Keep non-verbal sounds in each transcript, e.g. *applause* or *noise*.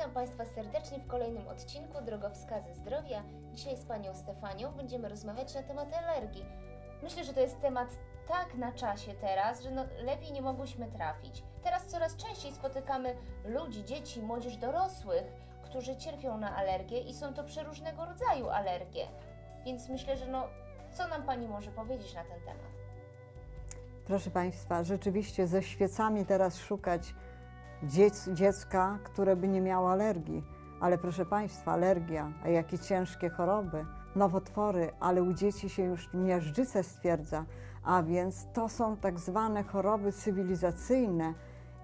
Witam Państwa serdecznie w kolejnym odcinku Drogowskazy Zdrowia. Dzisiaj z Panią Stefanią będziemy rozmawiać na temat alergii. Myślę, że to jest temat tak na czasie teraz, że no, lepiej nie mogłyśmy trafić. Teraz coraz częściej spotykamy ludzi, dzieci, młodzież dorosłych, którzy cierpią na alergię i są to przeróżnego rodzaju alergie. Więc myślę, że no, co nam Pani może powiedzieć na ten temat? Proszę Państwa, rzeczywiście ze świecami teraz szukać dziecka, które by nie miało alergii. Ale proszę Państwa, alergia, a jakie ciężkie choroby, nowotwory, ale u dzieci się już miażdżycę stwierdza, a więc to są tak zwane choroby cywilizacyjne.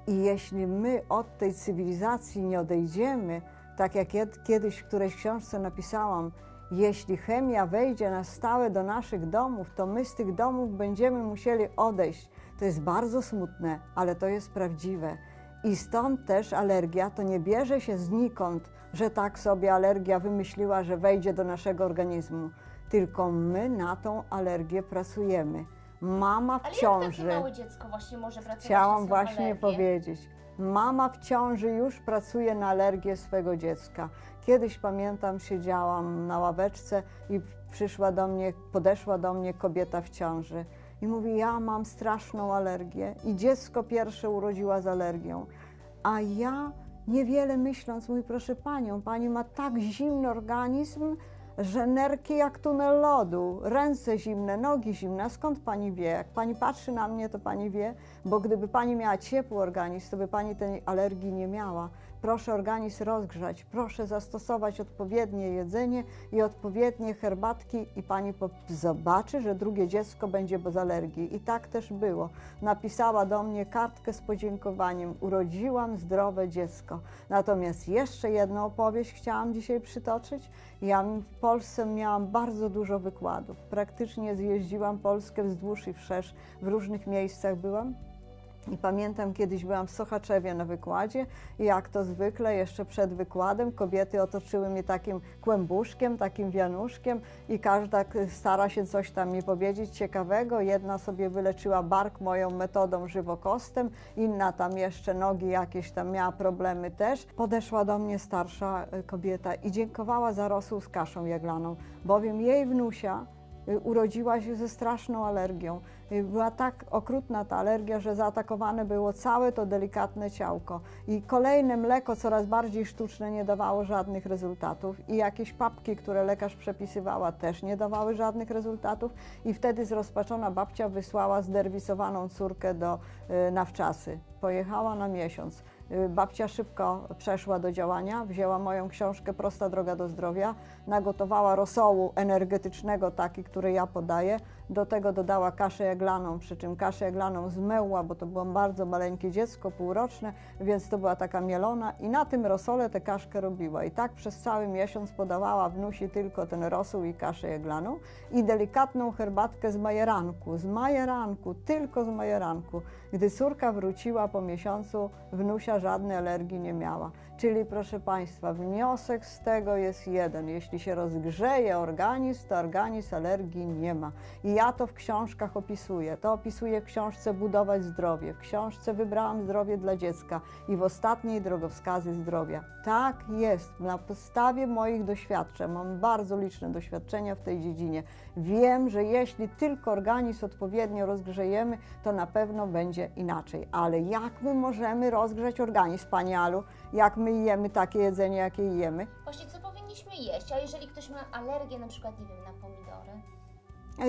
I jeśli my od tej cywilizacji nie odejdziemy, tak jak kiedyś w którejś książce napisałam, jeśli chemia wejdzie na stałe do naszych domów, to my z tych domów będziemy musieli odejść. To jest bardzo smutne, ale to jest prawdziwe. I stąd też alergia to nie bierze się znikąd, że tak sobie alergia wymyśliła, że wejdzie do naszego organizmu, tylko my na tą alergię pracujemy. Mama w Ale ciąży. takie małe dziecko właśnie może pracować Chciałam właśnie alergię? powiedzieć. Mama w ciąży już pracuje na alergię swego dziecka. Kiedyś pamiętam, siedziałam na ławeczce i przyszła do mnie, podeszła do mnie kobieta w ciąży i mówi: Ja mam straszną alergię. I dziecko pierwsze urodziła z alergią. A ja niewiele myśląc, mówi: Proszę panią, pani ma tak zimny organizm, że nerki jak tunel lodu, ręce zimne, nogi zimne. A skąd pani wie? Jak pani patrzy na mnie, to pani wie, bo gdyby pani miała ciepły organizm, to by pani tej alergii nie miała. Proszę organizm rozgrzać, proszę zastosować odpowiednie jedzenie i odpowiednie herbatki i pani zobaczy, że drugie dziecko będzie bez alergii. I tak też było. Napisała do mnie kartkę z podziękowaniem. Urodziłam zdrowe dziecko. Natomiast jeszcze jedną opowieść chciałam dzisiaj przytoczyć. Ja w Polsce miałam bardzo dużo wykładów. Praktycznie zjeździłam Polskę wzdłuż i wszerz. W różnych miejscach byłam. I pamiętam, kiedyś byłam w Sochaczewie na wykładzie i jak to zwykle, jeszcze przed wykładem kobiety otoczyły mnie takim kłębuszkiem, takim wianuszkiem i każda stara się coś tam mi powiedzieć ciekawego. Jedna sobie wyleczyła bark moją metodą żywokostem, inna tam jeszcze nogi jakieś tam miała problemy też. Podeszła do mnie starsza y, kobieta i dziękowała za rosół z kaszą jaglaną, bowiem jej wnusia urodziła się ze straszną alergią. Y, Była tak okrutna ta alergia, że zaatakowane było całe to delikatne ciałko. I kolejne mleko, coraz bardziej sztuczne, nie dawało żadnych rezultatów. I jakieś papki, które lekarz przepisywała, też nie dawały żadnych rezultatów. I wtedy zrozpaczona babcia wysłała zderwisowaną córkę do, y, na wczasy. Pojechała na miesiąc. Y, Babcia szybko przeszła do działania, wzięła moją książkę Prosta droga do zdrowia, nagotowała rosołu energetycznego, taki, który ja podaję, do tego dodała kaszę jaglaną, przy czym kaszę jaglaną zmyła, bo to było bardzo maleńkie dziecko, półroczne, więc to była taka mielona i na tym rosole tę kaszkę robiła. I tak przez cały miesiąc podawała wnusi tylko ten rosół i kaszę jaglaną i delikatną herbatkę z majeranku, z majeranku, tylko z majeranku. Gdy córka wróciła po miesiącu, wnusia żadnej alergii nie miała. Czyli proszę Państwa, wniosek z tego jest jeden. Jeśli się rozgrzeje organizm, to organizm alergii nie ma. I ja to w książkach opisuję. To opisuję w książce Budować zdrowie. W książce Wybrałam zdrowie dla dziecka i w ostatniej Drogowskazy zdrowia. Tak jest. Na podstawie moich doświadczeń, mam bardzo liczne doświadczenia w tej dziedzinie. Wiem, że jeśli tylko organizm odpowiednio rozgrzejemy, to na pewno będzie inaczej. Ale jak my możemy rozgrzać organizm, Pani Alu? Jak my jemy takie jedzenie, jakie jemy? Właśnie co powinniśmy jeść? A jeżeli ktoś ma alergię na przykład, nie wiem, na pomidory?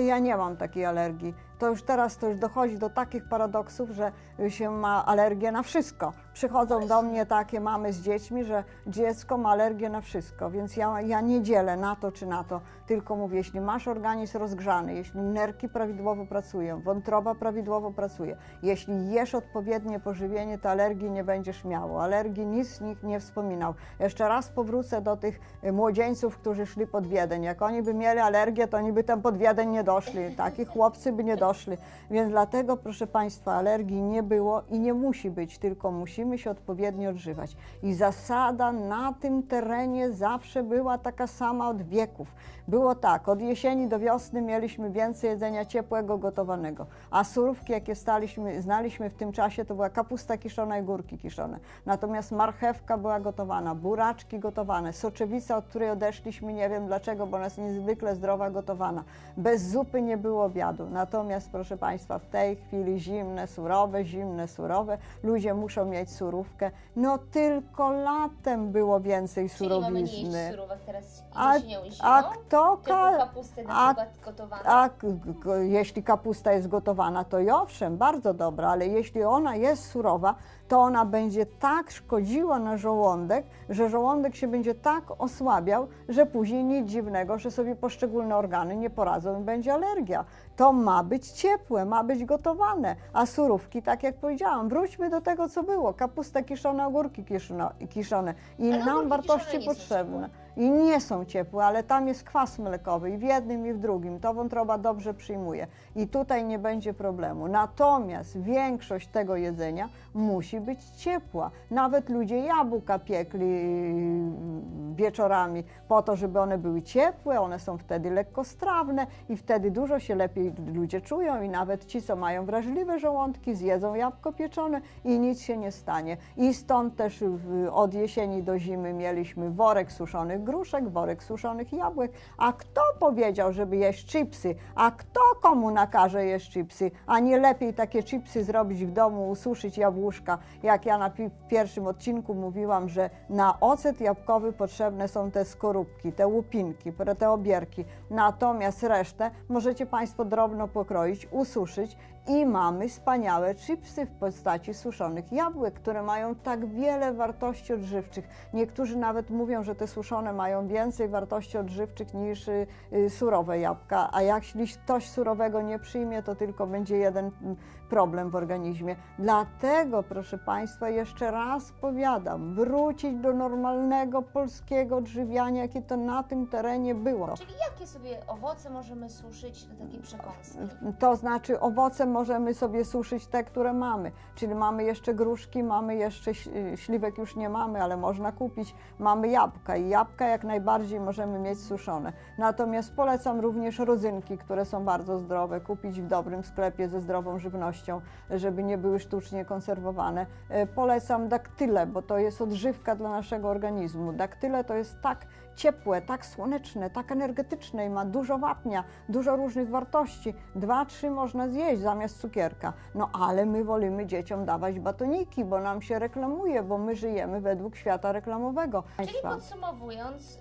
Ja nie mam takiej alergii. To już teraz to już dochodzi do takich paradoksów, że się ma alergię na wszystko. Przychodzą do mnie takie mamy z dziećmi, że dziecko ma alergię na wszystko, więc ja, ja nie dzielę na to czy na to, tylko mówię, jeśli masz organizm rozgrzany, jeśli nerki prawidłowo pracują, wątroba prawidłowo pracuje, jeśli jesz odpowiednie pożywienie, to alergii nie będziesz miał. Alergii nic nikt nie wspominał. Jeszcze raz powrócę do tych y, młodzieńców, którzy szli pod Wiedeń. Jak oni by mieli alergię, to oni by tam pod Wiedeń nie doszli. Taki chłopcy by nie doszli doszli. Więc dlatego, proszę Państwa, alergii nie było i nie musi być, tylko musimy się odpowiednio odżywać. I zasada na tym terenie zawsze była taka sama od wieków. Było tak, od jesieni do wiosny mieliśmy więcej jedzenia ciepłego, gotowanego, a surówki, jakie staliśmy, znaliśmy w tym czasie, to była kapusta kiszona i górki kiszone. Natomiast marchewka była gotowana, buraczki gotowane, soczewica, od której odeszliśmy, nie wiem dlaczego, bo ona jest niezwykle zdrowa, gotowana. Bez zupy nie było obiadu. Natomiast, proszę Państwa, w tej chwili zimne, surowe, zimne, surowe, ludzie muszą mieć surówkę. No tylko latem było więcej Czyli mamy nie surowizny. surówek teraz A, a kto ka- kapustę na a- przykład gotowaną? a k- k- jeśli kapusta jest gotowana, to i owszem, bardzo dobra, ale jeśli ona jest surowa, to ona będzie tak szkodziła na żołądek, że żołądek się będzie tak osłabiał, że później nic dziwnego, że sobie poszczególne organy nie poradzą i będzie alergia. To ma być ciepłe, ma być gotowane, a surówki, tak jak powiedziałam, wróćmy do tego, co było. Kapusta kiszona, ogórki kiszone, kiszone. i nam wartości potrzebne i nie są ciepłe, ale tam jest kwas mlekowy i w jednym i w drugim. To wątroba dobrze przyjmuje i tutaj nie będzie problemu. Natomiast większość tego jedzenia musi być ciepła. Nawet ludzie jabłka piekli mm, wieczorami po to, żeby one były ciepłe, one są wtedy lekkostrawne i wtedy dużo się lepiej ludzie czują i nawet ci, co mają wrażliwe żołądki, zjedzą jabłko pieczone i nic się nie stanie. I stąd też od jesieni do zimy mieliśmy worek suszonych gruszek, worek suszonych jabłek. A kto powiedział, żeby jeść chipsy? A kto komu nakaże jeść chipsy? A nie lepiej takie chipsy zrobić w domu, ususzyć jabłuszka, jak ja na pierwszym odcinku mówiłam, że na ocet jabłkowy potrzebne są te skorupki, te łupinki, te obierki. Natomiast resztę możecie Państwo drobno pokroić, ususzyć i mamy wspaniałe chipsy w postaci suszonych jabłek, które mają tak wiele wartości odżywczych. Niektórzy nawet mówią, że te suszone mają więcej wartości odżywczych niż y, y, surowe jabłka, a jeśli ktoś surowego nie przyjmie, to tylko będzie jeden problem w organizmie. Dlatego, proszę Państwa, jeszcze raz powiadam, wrócić do normalnego polskiego odżywiania, jakie to na tym terenie było. Czyli jakie sobie owoce możemy suszyć do takiej przekąski? To znaczy owoce możemy sobie suszyć te, które mamy. Czyli mamy jeszcze gruszki, mamy jeszcze śliwek już nie mamy, ale można kupić. Mamy jabłka i jabłka jak najbardziej możemy mieć suszone. Natomiast polecam również rodzynki, które są bardzo zdrowe, kupić w dobrym sklepie ze zdrową żywnością, żeby nie były sztucznie konserwowane. E, Polecam daktyle, bo to jest odżywka dla naszego organizmu. Daktyle to jest tak ciepłe, tak słoneczne, tak energetyczne i ma dużo wapnia, dużo różnych wartości. Dwa, trzy można zjeść zamiast cukierka. No ale my wolimy dzieciom dawać batoniki, bo nam się reklamuje, bo my żyjemy według świata reklamowego. Czyli podsumowując,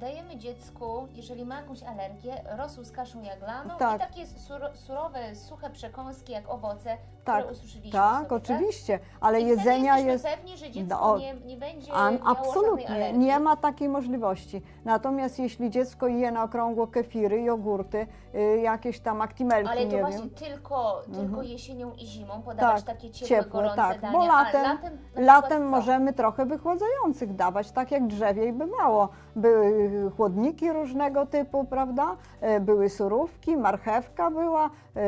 dajemy dziecku, jeżeli ma jakąś alergię, rosół z kaszą jaglaną Tak. i takie suro, surowe, suche przekąski jak owoce, Tak, które ususzyliśmy Tak, sobie, oczywiście, ale I jedzenia jest. pewni, że dziecko No, nie, nie będzie An, miało absolutnie, nie ma takiej możliwości. Natomiast jeśli dziecko je na okrągło kefiry, jogurty, y, jakieś tam aktimelki, Ale to nie właśnie wiem. tylko, tylko Mhm. jesienią i zimą podawać Tak, takie ciepłe, ciepłe, gorące tak, dania, bo latem- latem, Latem możemy trochę wychładzających dawać, tak jak drzewiej bywało. Były chłodniki różnego typu, prawda? E, Były surówki, marchewka była, e,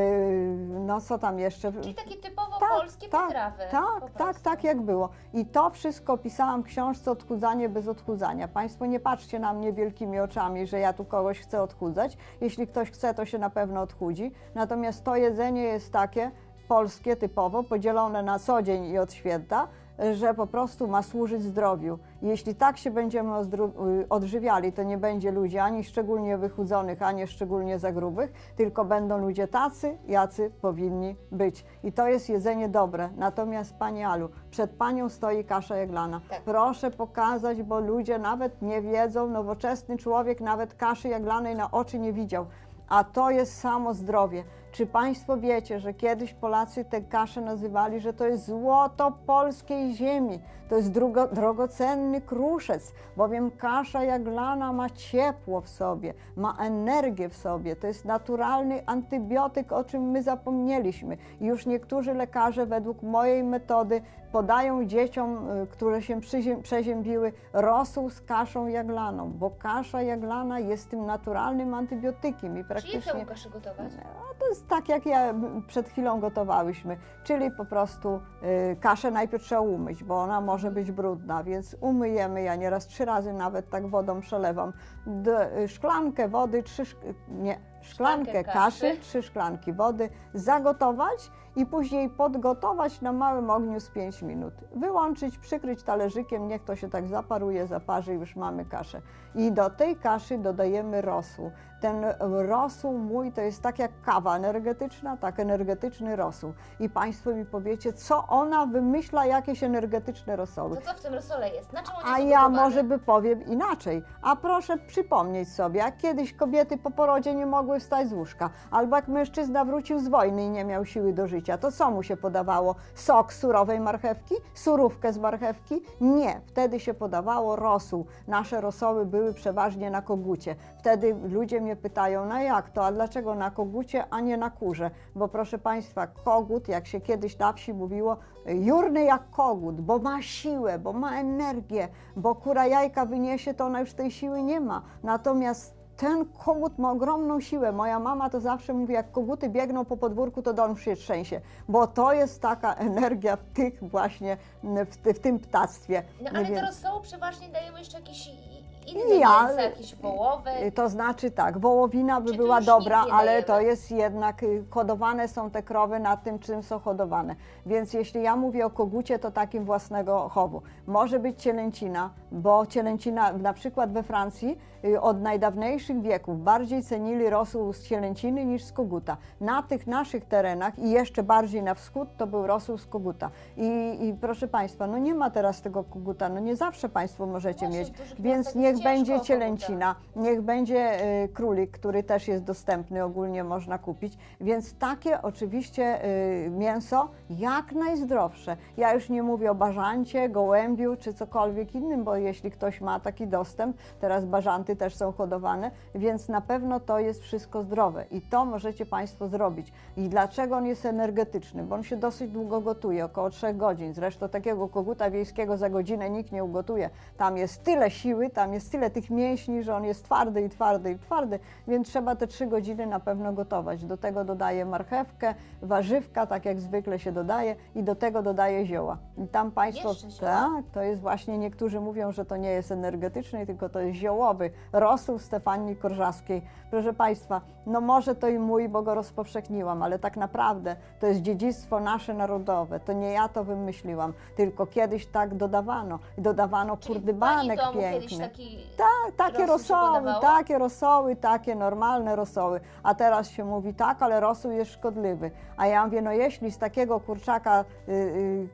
no co tam jeszcze? Czyli takie typowo Tak, polskie tak, potrawy. po Tak, tak, tak jak było. I to wszystko pisałam w książce Odchudzanie bez odchudzania. Państwo nie patrzcie na mnie wielkimi oczami, że ja tu kogoś chcę odchudzać. Jeśli ktoś chce, to się na pewno odchudzi. Natomiast to jedzenie jest takie polskie typowo, podzielone na co dzień i od święta, że po prostu ma służyć zdrowiu. Jeśli tak się będziemy y, odżywiali, to nie będzie ludzi ani szczególnie wychudzonych, ani szczególnie za grubych, tylko będą ludzie tacy, jacy powinni być. I to jest jedzenie dobre. Natomiast Pani Alu, przed Panią stoi kasza jaglana. Tak. Proszę pokazać, bo ludzie nawet nie wiedzą, nowoczesny człowiek nawet kaszy jaglanej na oczy nie widział. A to jest samo zdrowie. Czy Państwo wiecie, że kiedyś Polacy tę kaszę nazywali, że to jest złoto polskiej ziemi, to jest drugo, drogocenny kruszec, bowiem kasza jaglana ma ciepło w sobie, ma energię w sobie, to jest naturalny antybiotyk, o czym my zapomnieliśmy. Już niektórzy lekarze według mojej metody podają dzieciom, y, które się przeziębiły, rosół z kaszą jaglaną, bo kasza jaglana jest tym naturalnym antybiotykiem i Czyli praktycznie... tę kaszę gotować? A to jest tak, jak ja przed chwilą gotowałyśmy, czyli po prostu y, kaszę najpierw trzeba umyć, bo ona może być brudna, więc umyjemy, ja nieraz trzy razy nawet tak wodą przelewam, D, y, szklankę wody, trzy, szk- nie, szklankę Szklankę kaszy, kaszy. trzy szklanki wody, zagotować i później podgotować na małym ogniu z 5 minut. Wyłączyć, przykryć talerzykiem, niech to się tak zaparuje, zaparzy, już mamy kaszę. I do tej kaszy dodajemy rosół. Ten rosół mój to jest tak jak kawa energetyczna, tak energetyczny rosół. I Państwo mi powiecie, co ona wymyśla, jakieś energetyczne rosoły. To co w tym rosole jest? Na czym A ja może by powiem inaczej. A proszę przypomnieć sobie, jak kiedyś kobiety po porodzie nie mogły wstać z łóżka, albo jak mężczyzna wrócił z wojny i nie miał siły do życia, to co mu się podawało? Sok surowej marchewki? Surówkę z marchewki? Nie. Wtedy się podawało rosół. Nasze rosoły były przeważnie na kogucie. Wtedy ludzie mnie pytają, no jak to, a dlaczego na kogucie, a nie na kurze? Bo proszę Państwa, kogut, jak się kiedyś na wsi mówiło, jurny jak kogut, bo ma siłę, bo ma energię, bo kura jajka wyniesie, to ona już tej siły nie ma. Natomiast ten kogut ma ogromną siłę. Moja mama to zawsze mówi, jak koguty biegną po podwórku, to dom się trzęsie, bo to jest taka energia w tych właśnie, w, ty- w tym ptactwie. No ale Więc- rosołu przeważnie dajemy jeszcze jakieś i- inne Ja- mięsa, jakieś wołowe. Y, To znaczy tak, wołowina by była dobra, ale to jest jednak, y, hodowane są te krowy na tym, czym są hodowane. Więc jeśli ja mówię o kogucie, to takim własnego chowu. Może być cielęcina, bo cielęcina na przykład we Francji od najdawniejszych wieków bardziej cenili rosół z cielęciny niż z koguta. Na tych naszych terenach i jeszcze bardziej na wschód to był rosół z koguta. I, i proszę Państwa, no nie ma teraz tego koguta, no nie zawsze Państwo możecie mieć, więc niech będzie cielęcina, niech będzie y, królik, który też jest dostępny, ogólnie można kupić. Więc takie oczywiście y, mięso jak najzdrowsze. Ja już nie mówię o bażancie, gołębiu czy cokolwiek innym, bo jeśli ktoś ma taki dostęp, teraz bażanty też są hodowane, więc na pewno to jest wszystko zdrowe i to możecie Państwo zrobić. I dlaczego on jest energetyczny? Bo on się dosyć długo gotuje, około 3 godzin. Zresztą takiego koguta wiejskiego za godzinę nikt nie ugotuje. Tam jest tyle siły, tam jest tyle tych mięśni, że on jest twardy i twardy i twardy, więc trzeba te 3 godziny na pewno gotować. Do tego dodaję marchewkę, warzywka, tak jak zwykle się dodaje i do tego dodaję zioła. I tam Państwo... Tak, to jest właśnie, niektórzy mówią, że to nie jest energetyczny, tylko to jest ziołowy. Rosół Stefanii Korżawskiej. Proszę Państwa, no może to i mój, bo go rozpowszechniłam, ale tak naprawdę to jest dziedzictwo nasze narodowe. To nie ja to wymyśliłam, tylko kiedyś tak dodawano. Dodawano Czyli kurdybanek piękny. taki Tak, takie rosoły, takie rosoły, takie normalne rosoły. A teraz się mówi tak, ale rosół jest szkodliwy. A ja mówię, no jeśli z takiego kurczaka y,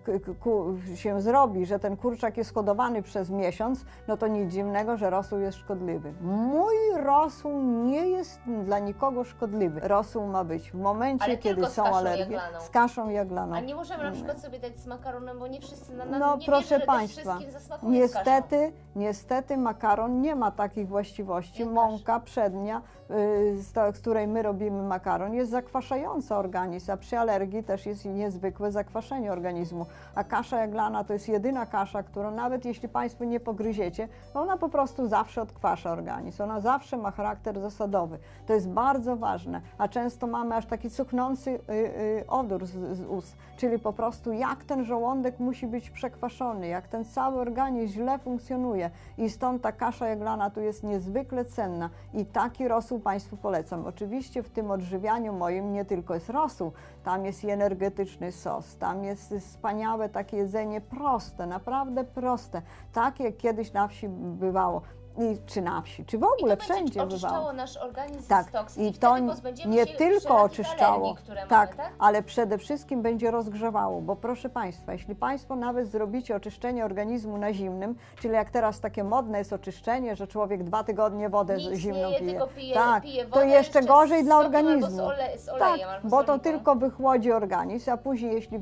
y, ku, się zrobi, że ten kurczak jest hodowany przez miesiąc, no to nic dziwnego, że rosół jest szkodliwy. Mój rosół nie jest dla nikogo szkodliwy. Rosół ma być w momencie, Ale kiedy tylko z są kaszą alergie, jaglaną. z kaszą jaglaną. A nie możemy na przykład sobie dać z makaronem, bo nie wszyscy na, na No nie proszę wierzę, że Państwa, wszystkim zasmakuje z kaszą. niestety, niestety makaron nie ma takich właściwości. Jak Mąka przednia, y, z, to, z której my robimy makaron, jest zakwaszająca organizm, a przy alergii też jest niezwykłe zakwaszenie organizmu. A kasza jaglana to jest jedyna kasza, którą nawet jeśli Państwo nie pogryziecie, to ona po prostu zawsze odkwasza organizm. Ona zawsze ma charakter zasadowy. To jest bardzo ważne, a często mamy aż taki cuchnący y, y, odór z, z ust, czyli po prostu jak ten żołądek musi być przekwaszony, jak ten cały organizm źle funkcjonuje i stąd ta kasza jaglana tu jest niezwykle cenna i taki rosół Państwu polecam. Oczywiście w tym odżywianiu moim nie tylko jest rosół, tam jest i energetyczny sos, tam jest wspaniałe takie jedzenie proste, naprawdę proste, takie jak kiedyś na wsi bywało. I, czy na wsi, czy w I to ogóle będzie wszędzie oczyszczało bywało. nasz organizm Tak, z toksyn i i to nie tylko oczyszczało, alergii, które tak, mamy, tak? ale przede wszystkim będzie rozgrzewało, bo proszę Państwa, jeśli Państwo nawet zrobicie oczyszczenie organizmu na zimnym, czyli jak teraz takie modne jest oczyszczenie, że człowiek dwa tygodnie wodę Nic zimną nie je, pije, tylko pije, tak, pije wodę to jeszcze gorzej dla organizmu. Ole, Tak, bo to tylko wychłodzi organizm, a później jeśli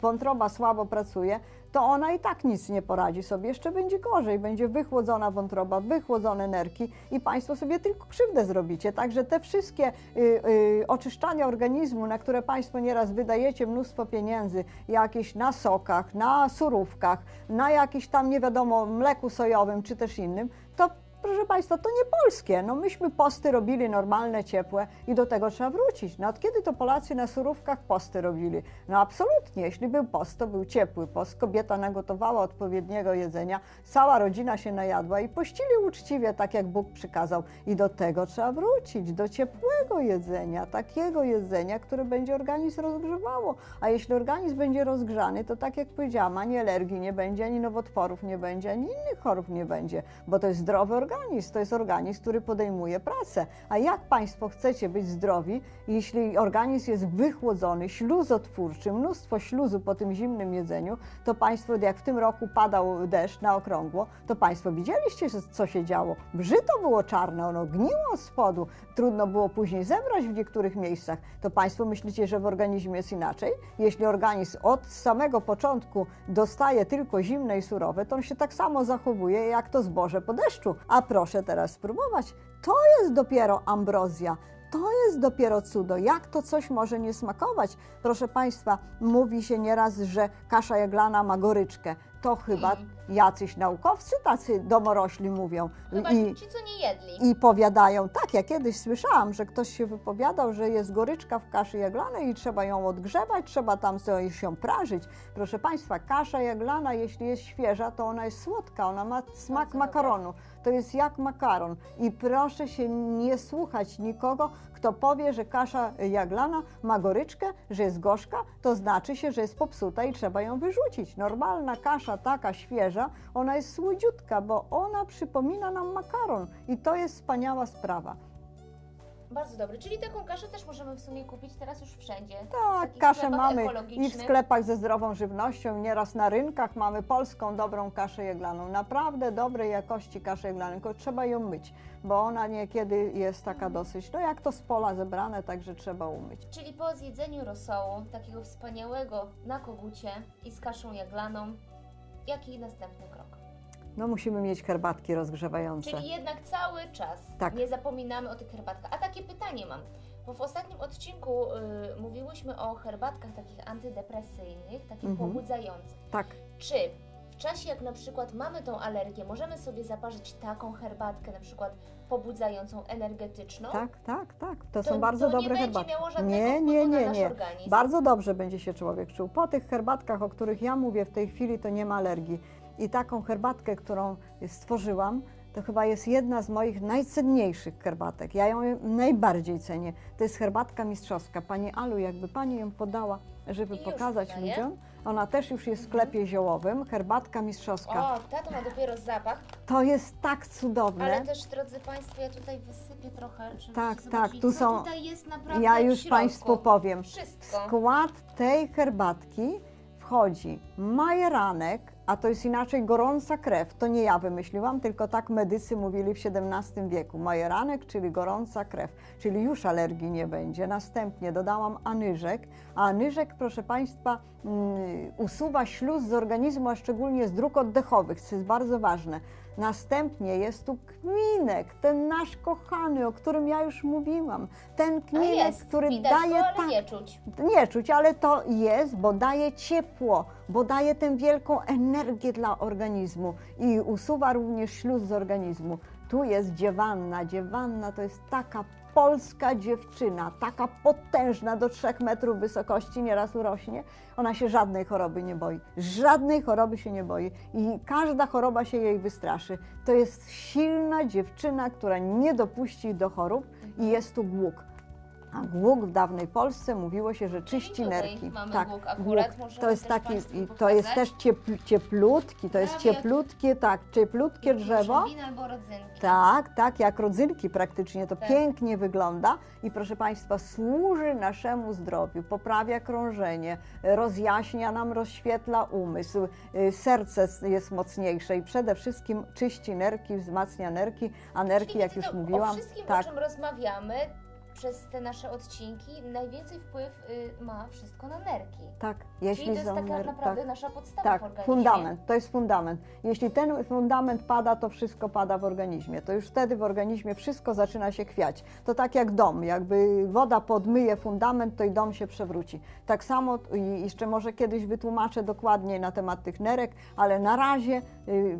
wątroba słabo pracuje, to ona i tak nic nie poradzi sobie, jeszcze będzie gorzej, będzie wychłodzona wątroba, wychłodzone nerki i Państwo sobie tylko krzywdę zrobicie. Także te wszystkie y, y, oczyszczania organizmu, na które Państwo nieraz wydajecie mnóstwo pieniędzy, jakieś na sokach, na surówkach, na jakieś tam nie wiadomo mleku sojowym czy też innym, Proszę Państwa, to nie polskie. No myśmy posty robili normalne, ciepłe i do tego trzeba wrócić. No od kiedy to Polacy na surówkach posty robili? No absolutnie. Jeśli był post, to był ciepły post. Kobieta nagotowała odpowiedniego jedzenia, cała rodzina się najadła i pościli uczciwie, tak jak Bóg przykazał. I do tego trzeba wrócić, do ciepłego jedzenia, takiego jedzenia, które będzie organizm rozgrzewało. A jeśli organizm będzie rozgrzany, to tak jak powiedziałam, ani alergii nie będzie, ani nowotworów nie będzie, ani innych chorób nie będzie, bo to jest zdrowy organizm organizm, to jest organizm, który podejmuje pracę. A jak Państwo chcecie być zdrowi, jeśli organizm jest wychłodzony, śluzotwórczy, mnóstwo śluzu po tym zimnym jedzeniu, to Państwo, jak w tym roku padał deszcz na okrągło, to Państwo widzieliście, co się działo. Brzyto było czarne, ono gniło od spodu, trudno było później zebrać w niektórych miejscach. To Państwo myślicie, że w organizmie jest inaczej? Jeśli organizm od samego początku dostaje tylko zimne i surowe, to on się tak samo zachowuje jak to zboże po deszczu. A proszę teraz spróbować. To jest dopiero ambrozja. To jest dopiero cudo. Jak to coś może nie smakować? Proszę Państwa, mówi się nieraz, że kasza jaglana ma goryczkę. To chyba *clears throat* jacyś naukowcy tacy domorośli mówią. Chyba I, ci, co nie jedli. I powiadają, tak, ja kiedyś słyszałam, że ktoś się wypowiadał, że jest goryczka w kaszy jaglanej i trzeba ją odgrzewać, trzeba tam sobie się prażyć. Proszę Państwa, kasza jaglana, jeśli jest świeża, to ona jest słodka, ona ma smak makaronu. To jest jak makaron. I proszę się nie słuchać nikogo, kto powie, że kasza jaglana ma goryczkę, że jest gorzka, to znaczy się, że jest popsuta i trzeba ją wyrzucić. Normalna kasza, taka świeża, ona jest słodziutka, bo ona przypomina nam makaron i to jest wspaniała sprawa. Bardzo dobry. Czyli taką kaszę też możemy w sumie kupić teraz już wszędzie. Tak, kaszę mamy i w sklepach ze zdrową żywnością, nieraz na rynkach mamy polską dobrą kaszę jaglaną. Naprawdę dobrej jakości kaszę jaglaną, tylko trzeba ją myć, bo ona niekiedy jest taka dosyć, no jak to z pola zebrane, także trzeba umyć. Czyli po zjedzeniu rosołu, takiego wspaniałego na kogucie i z kaszą jaglaną, jaki następny krok? No musimy mieć herbatki rozgrzewające. Czyli jednak cały czas Tak. nie zapominamy o tych herbatkach. A takie pytanie mam, bo w ostatnim odcinku y, mówiłyśmy o herbatkach takich antydepresyjnych, takich Mhm. pobudzających. Tak, Czy w czasie, jak na przykład mamy tą alergię, możemy sobie zaparzyć taką herbatkę, na przykład pobudzającą, energetyczną? tak, tak, tak. To, To- są bardzo to nie dobre będzie herbatki. miało żadnego Nie, nie, na nie, nasz nie. organizm? Bardzo dobrze będzie się człowiek czuł. Po tych herbatkach, o których ja mówię w tej chwili, to nie ma alergii. I taką herbatkę, którą stworzyłam, to chyba jest jedna z moich najcenniejszych herbatek. Ja ją najbardziej cenię. To jest herbatka mistrzowska. Pani Alu, jakby Pani ją podała, żeby I już pokazać podaję. ludziom. Ona też już jest w sklepie ziołowym. Herbatka mistrzowska. O, tato ma dopiero zapach, To jest tak cudowne. ale też, drodzy Państwo, ja tutaj wysypię trochę, żebyście Tak, tak, tu co są- tutaj jest naprawdę Ja w już środku. Państwu powiem. Wszystko. skład tej herbatki wchodzi majeranek, a to jest inaczej gorąca krew. To nie ja wymyśliłam, tylko tak medycy mówili w XVII wieku. Majeranek, czyli gorąca krew, czyli już alergii nie będzie. Następnie dodałam anyżek, a anyżek, proszę Państwa, mm, usuwa śluz z organizmu, a szczególnie z dróg oddechowych, co jest bardzo ważne. Następnie jest tu kminek, ten nasz kochany, o którym ja już mówiłam. Ten kminek, jest, który widać daje go, tak, nie czuć. nie czuć, ale to jest, bo daje ciepło, bo daje tę wielką energię dla organizmu i usuwa również śluz z organizmu. Tu jest dziewanna. Dziewanna to jest taka polska dziewczyna, taka potężna do 3 metrów wysokości, nieraz urośnie. Ona się żadnej choroby nie boi. Żadnej choroby się nie boi i każda choroba się jej wystraszy. To jest silna dziewczyna, która nie dopuści do chorób i jest tu głuk. A głuk w dawnej Polsce mówiło się, że czyści tutaj nerki. mamy tak, głuk akurat, możemy To jest taki, i to jest też ciepl, cieplutki, to jest cieplutkie, tak, cieplutkie drzewo. Albo rodzynki. Tak, tak, jak rodzynki praktycznie, to Tak. pięknie wygląda i proszę Państwa, służy naszemu zdrowiu, poprawia krążenie, rozjaśnia nam, rozświetla umysł, y, serce jest mocniejsze i przede wszystkim czyści nerki, wzmacnia nerki, a nerki, Czyli jak już to mówiłam, O wszystkim, tak, o czym rozmawiamy przez te nasze odcinki, najwięcej wpływ y, ma wszystko na nerki. tak, Czyli jeśli to jest są taka ner- naprawdę tak. nasza podstawa w Tak, organizmie. fundament, to jest fundament. Jeśli ten fundament pada, to wszystko pada w organizmie. To już wtedy w organizmie wszystko zaczyna się kwiać. To tak jak dom, jakby woda podmyje fundament, to i dom się przewróci. Tak samo i jeszcze może kiedyś wytłumaczę dokładniej na temat tych nerek, ale na razie y,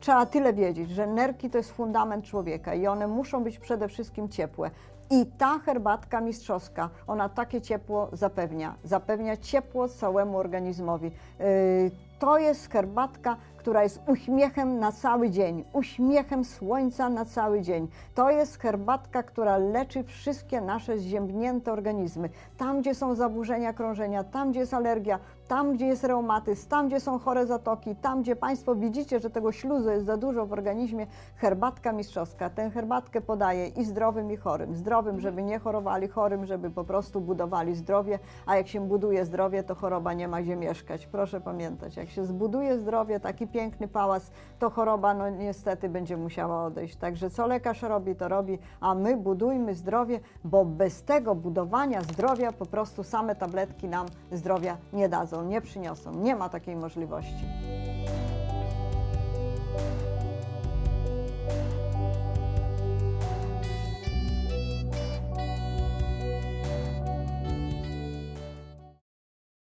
trzeba tyle wiedzieć, że nerki to jest fundament człowieka i one muszą być przede wszystkim ciepłe. I ta herbatka mistrzowska, ona takie ciepło zapewnia. Zapewnia ciepło całemu organizmowi. Yy, To jest herbatka, która jest uśmiechem na cały dzień, uśmiechem słońca na cały dzień. To jest herbatka, która leczy wszystkie nasze zziębnięte organizmy. Tam, gdzie są zaburzenia krążenia, tam, gdzie jest alergia, tam, gdzie jest reumatyzm, tam, gdzie są chore zatoki, tam, gdzie Państwo widzicie, że tego śluzu jest za dużo w organizmie, herbatka mistrzowska. Tę herbatkę podaje i zdrowym, i chorym. Zdrowym, żeby nie chorowali, chorym, żeby po prostu budowali zdrowie, a jak się buduje zdrowie, to choroba nie ma gdzie mieszkać. Proszę pamiętać, jak się zbuduje zdrowie, taki piękny pałac, to choroba no niestety będzie musiała odejść. Także co lekarz robi, to robi, a my budujmy zdrowie, bo bez tego budowania zdrowia po prostu same tabletki nam zdrowia nie dadzą, nie przyniosą. Nie ma takiej możliwości.